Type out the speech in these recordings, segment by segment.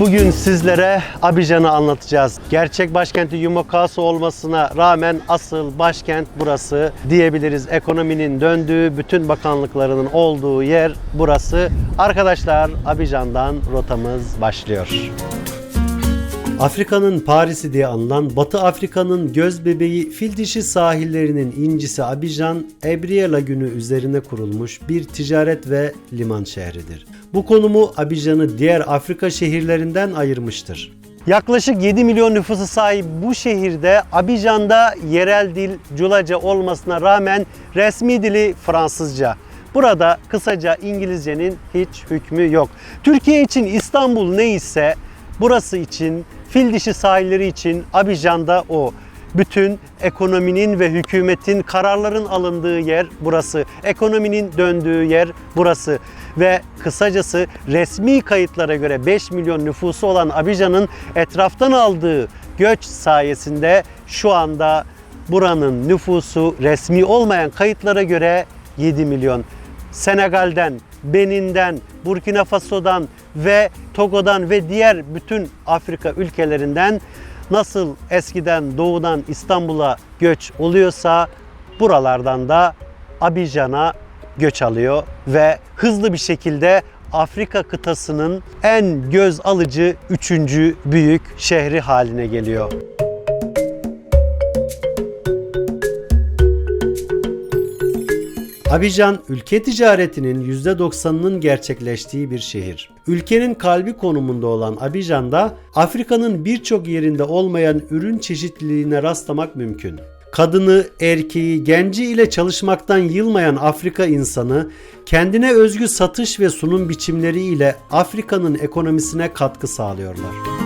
Bugün sizlere Abidjan'ı anlatacağız. Gerçek başkenti Yumokası olmasına rağmen asıl başkent burası diyebiliriz. Ekonominin döndüğü, bütün bakanlıklarının olduğu yer burası. Arkadaşlar Abidjan'dan rotamız başlıyor. Afrika'nın Paris'i diye anılan Batı Afrika'nın göz bebeği fil dişi sahillerinin incisi Abidjan, Ebriye Lagünü üzerine kurulmuş bir ticaret ve liman şehridir. Bu konumu Abidjan'ı diğer Afrika şehirlerinden ayırmıştır. Yaklaşık 7 milyon nüfusu sahip bu şehirde Abidjan'da yerel dil Culaca olmasına rağmen resmi dili Fransızca. Burada kısaca İngilizcenin hiç hükmü yok. Türkiye için İstanbul neyse burası için, fil dişi sahilleri için Abidjan'da o. Bütün ekonominin ve hükümetin kararların alındığı yer burası. Ekonominin döndüğü yer burası. Ve kısacası resmi kayıtlara göre 5 milyon nüfusu olan Abidjan'ın etraftan aldığı göç sayesinde şu anda buranın nüfusu resmi olmayan kayıtlara göre 7 milyon. Senegal'den, Benin'den, Burkina Faso'dan ve Togo'dan ve diğer bütün Afrika ülkelerinden nasıl eskiden doğudan İstanbul'a göç oluyorsa buralardan da Abidjan'a göç alıyor ve hızlı bir şekilde Afrika kıtasının en göz alıcı üçüncü büyük şehri haline geliyor. Abidjan, ülke ticaretinin %90'ının gerçekleştiği bir şehir. Ülkenin kalbi konumunda olan Abidjan'da Afrika'nın birçok yerinde olmayan ürün çeşitliliğine rastlamak mümkün. Kadını, erkeği, genci ile çalışmaktan yılmayan Afrika insanı kendine özgü satış ve sunum biçimleri ile Afrika'nın ekonomisine katkı sağlıyorlar.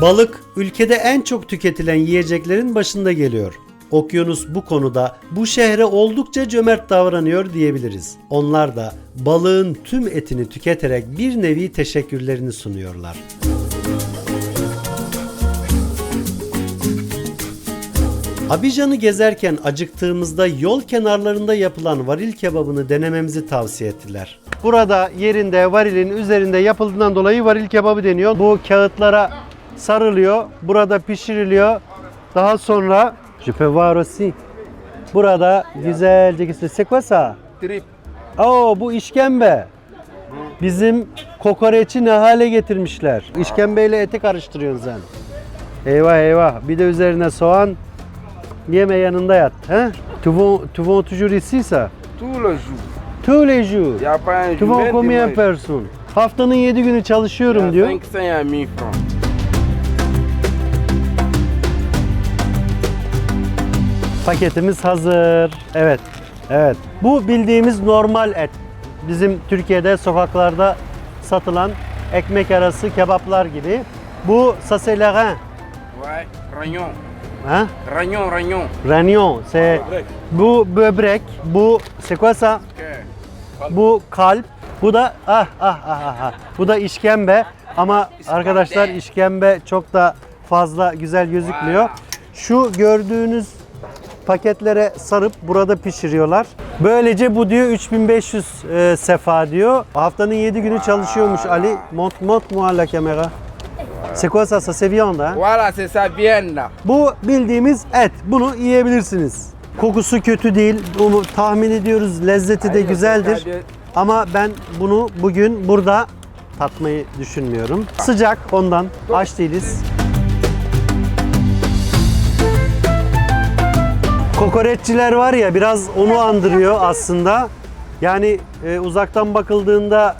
Balık ülkede en çok tüketilen yiyeceklerin başında geliyor. Okyanus bu konuda bu şehre oldukça cömert davranıyor diyebiliriz. Onlar da balığın tüm etini tüketerek bir nevi teşekkürlerini sunuyorlar. Abidjan'ı gezerken acıktığımızda yol kenarlarında yapılan varil kebabını denememizi tavsiye ettiler. Burada yerinde varilin üzerinde yapıldığından dolayı varil kebabı deniyor. Bu kağıtlara sarılıyor, burada pişiriliyor. Daha sonra je peux voir aussi. Burada güzelce kesildi. C'est quoi ça? Trip. Oo bu işkembe. Bizim kokoreçi ne hale getirmişler. İşkembeyle eti karıştırıyorsun sen. Eyvah eyvah. Bir de üzerine soğan. Yeme yanında yat. He? Tu vends, tu vends toujours ici ça? Tous les jours. A pas un Tu vends combien personnes? Haftanın 7 günü çalışıyorum diyor. 500 à 1000 francs. Paketimiz hazır. Evet. Evet. Bu bildiğimiz normal et. Bizim Türkiye'de sokaklarda satılan ekmek arası kebaplar gibi. Bu saselerin. Ouais, ragnon. Ha? Ragnon. Ragnon. C'est Böbrek. bu böbrek. Bu? Cœur. Bu kalp. Bu da ah ah ah ah. ah. Bu da işkembe. Ama arkadaşlar işkembe çok da fazla güzel gözükmüyor. Şu gördüğünüz paketlere sarıp burada pişiriyorlar. Böylece bu diyor 3500 e, sefa diyor. Haftanın 7 günü çalışıyormuş Ali. Mont mont moi la caméra. C'est quoi ça? Ça c'est viande hein? Voilà, c'est ça, viande. Bu bildiğimiz et. Bunu yiyebilirsiniz. Kokusu kötü değil. Bunu tahmin ediyoruz. Lezzeti de güzeldir. Ama ben bunu bugün burada tatmayı düşünmüyorum. Sıcak ondan. Aç değiliz. Kokoreççiler var ya biraz onu andırıyor aslında. Yani e, uzaktan bakıldığında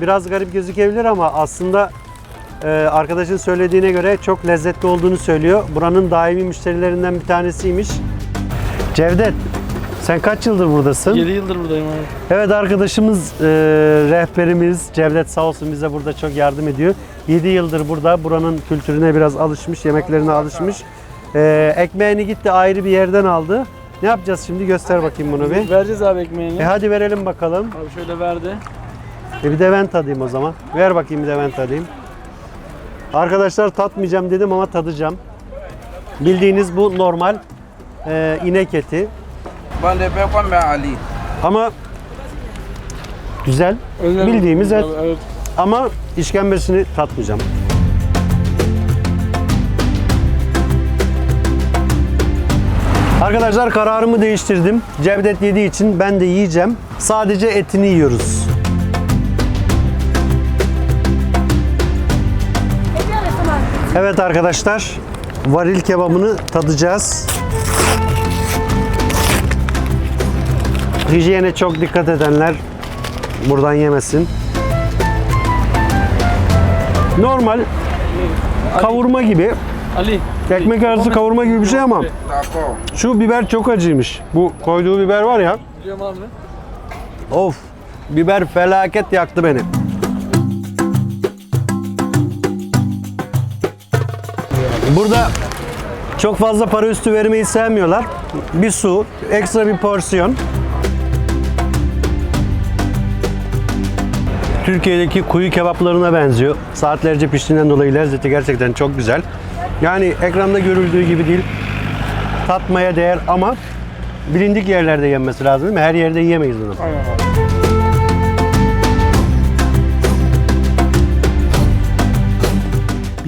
biraz garip gözükebilir ama aslında e, arkadaşın söylediğine göre çok lezzetli olduğunu söylüyor. Buranın daimi müşterilerinden bir tanesiymiş. Cevdet, sen kaç yıldır buradasın? 7 yıldır buradayım abi. Evet arkadaşımız, e, rehberimiz Cevdet sağ olsun bize burada çok yardım ediyor. 7 yıldır burada, buranın kültürüne biraz alışmış, yemeklerine alışmış. E, ekmeğini gitti ayrı bir yerden aldı. Ne yapacağız şimdi? Göster bakayım bunu bir. Vereceğiz abi ekmeğini. E hadi verelim bakalım. Abi şöyle verdi. E bir de ben tadayım o zaman. Ver bakayım bir de ben tadayım. Arkadaşlar tatmayacağım dedim ama tadacağım. Bildiğiniz bu normal e, inek eti. Bon, de combien Ali Ama Güzel. Özel- Bildiğimiz et. Evet. Ama işkembesini tatmayacağım. Arkadaşlar kararımı değiştirdim. Cevdet yediği için ben de yiyeceğim. Sadece etini yiyoruz. Evet arkadaşlar, varil kebabını tadacağız. Hijyene çok dikkat edenler buradan yemesin. Normal kavurma gibi, Ali. ekmek arası kavurma gibi bir şey ama şu biber çok acıymış. Bu koyduğu biber var ya, Biliyorum abi. of biber felaket yaktı beni. Burada çok fazla para üstü vermeyi sevmiyorlar. Bir su, ekstra bir porsiyon. Türkiye'deki kuyu kebaplarına benziyor. Saatlerce piştiğinden dolayı lezzeti gerçekten çok güzel. Yani ekranda görüldüğü gibi değil. Tatmaya değer ama bilindik yerlerde yenmesi lazım değil mi? Her yerde yiyemeyiz bunu. Aynen abi.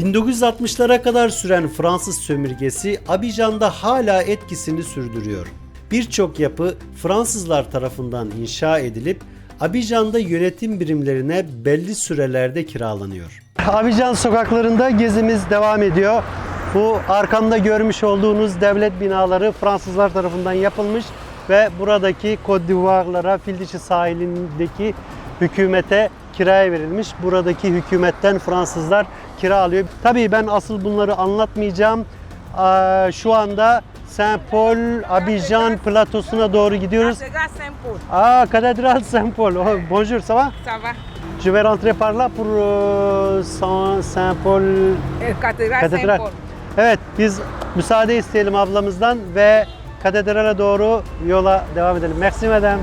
...1960'lara kadar süren Fransız sömürgesi Abidjan'da hala etkisini sürdürüyor. Birçok yapı Fransızlar tarafından inşa edilip Abidjan'da yönetim birimlerine belli sürelerde kiralanıyor. Abidjan sokaklarında gezimiz devam ediyor. Bu arkamda görmüş olduğunuz devlet binaları Fransızlar tarafından yapılmış ve buradaki Côte d'Ivoire'lara, Fildişi sahilindeki hükümete kiraya verilmiş. Buradaki hükümetten Fransızlar kira alıyor. Tabii ben asıl bunları anlatmayacağım. Şu anda Saint Paul, Abidjan platosuna doğru gidiyoruz. Cathédrale Saint-Paul. Ah, cathédrale Saint Paul. Oh, bonjour, ça va? Ça va Je vais rentrer par là pour euh, Saint- Saint Paul Euh, Cathédrale Katedral. Saint-Paul. Evet biz müsaade isteyelim ablamızdan ve katedrale doğru yola devam edelim. Merci madame.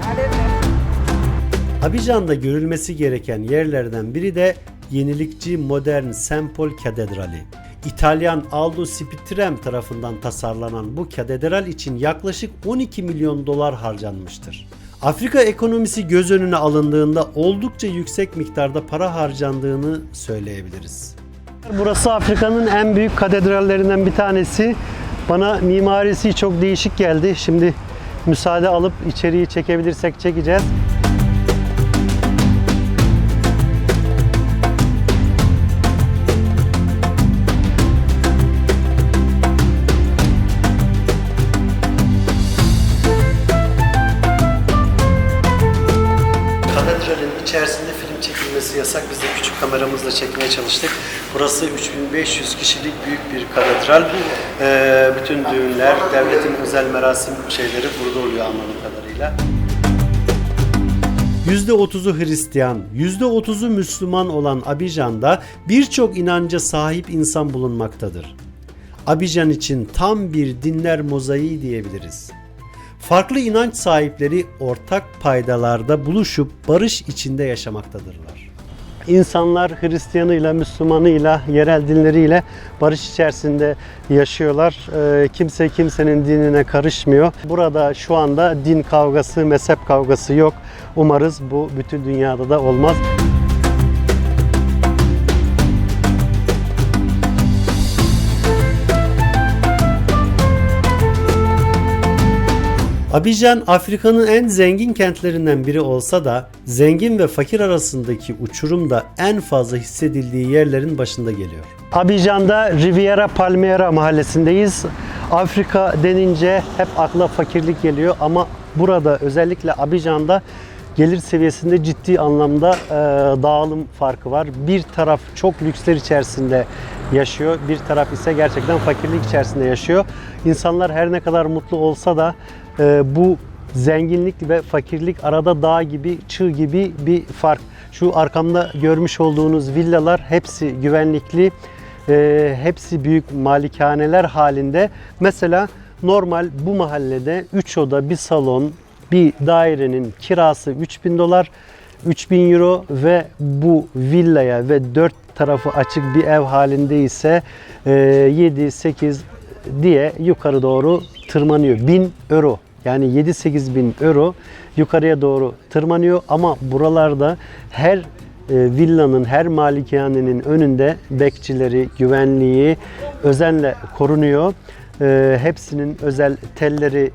Abidjan'da görülmesi gereken yerlerden biri de yenilikçi modern Saint Paul Katedrali. İtalyan Aldo Spitrem tarafından tasarlanan bu katedral için yaklaşık 12 milyon dolar harcanmıştır. Afrika ekonomisi göz önüne alındığında oldukça yüksek miktarda para harcandığını söyleyebiliriz. Burası Afrika'nın en büyük katedrallerinden bir tanesi. Bana mimarisi çok değişik geldi. Şimdi müsaade alıp içeriği çekebilirsek çekeceğiz. Kameramızla çekmeye çalıştık. Burası 3500 kişilik büyük bir katedral. Ee, bütün düğünler, devletin özel merasim şeyleri burada oluyor anladığım kadarıyla. %30'u Hristiyan, %30'u Müslüman olan Abidjan'da birçok inanca sahip insan bulunmaktadır. Abidjan için tam bir dinler mozaiği diyebiliriz. Farklı inanç sahipleri ortak paydalarda buluşup barış içinde yaşamaktadırlar. İnsanlar Hristiyanıyla, Müslümanıyla, yerel dinleriyle barış içerisinde yaşıyorlar. Ee, kimse kimsenin dinine karışmıyor. Burada şu anda din kavgası, mezhep kavgası yok. Umarız bu bütün dünyada da olmaz. Abidjan Afrika'nın en zengin kentlerinden biri olsa da zengin ve fakir arasındaki uçurum da en fazla hissedildiği yerlerin başında geliyor. Abidjan'da Riviera Palmiera mahallesindeyiz. Afrika denince hep akla fakirlik geliyor ama burada özellikle Abidjan'da gelir seviyesinde ciddi anlamda e, dağılım farkı var. Bir taraf çok lüksler içerisinde yaşıyor, bir taraf ise gerçekten fakirlik içerisinde yaşıyor. İnsanlar her ne kadar mutlu olsa da bu zenginlik ve fakirlik arada dağ gibi, çığ gibi bir fark. Şu arkamda görmüş olduğunuz villalar hepsi güvenlikli, e, hepsi büyük malikaneler halinde. Mesela normal bu mahallede 3 oda, bir salon, bir dairenin kirası 3000 dolar, 3000 euro ve bu villaya ve dört tarafı açık bir ev halinde ise 7-8 diye yukarı doğru tırmanıyor. 1000 euro. Yani 7-8 bin euro yukarıya doğru tırmanıyor ama buralarda her e, villanın, her malikanenin önünde bekçileri, güvenliği özenle korunuyor. E, hepsinin özel telleri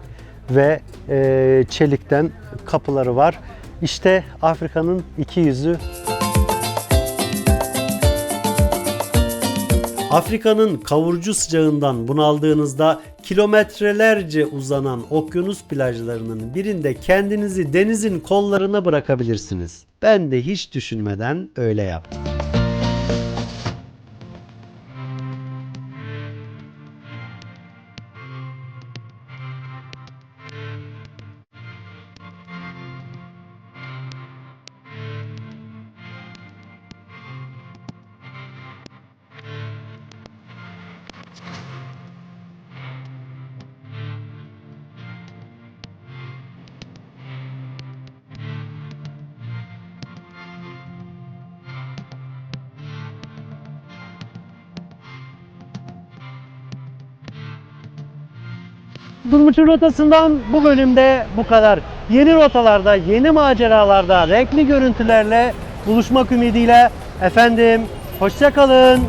ve e, çelikten kapıları var. İşte Afrika'nın iki yüzü Afrika'nın kavurucu sıcağından bunaldığınızda kilometrelerce uzanan okyanus plajlarının birinde kendinizi denizin kollarına bırakabilirsiniz. Ben de hiç düşünmeden öyle yaptım. Durmuş'un rotasından bu bölümde bu kadar. Yeni rotalarda, yeni maceralarda, renkli görüntülerle buluşmak ümidiyle efendim hoşça kalın.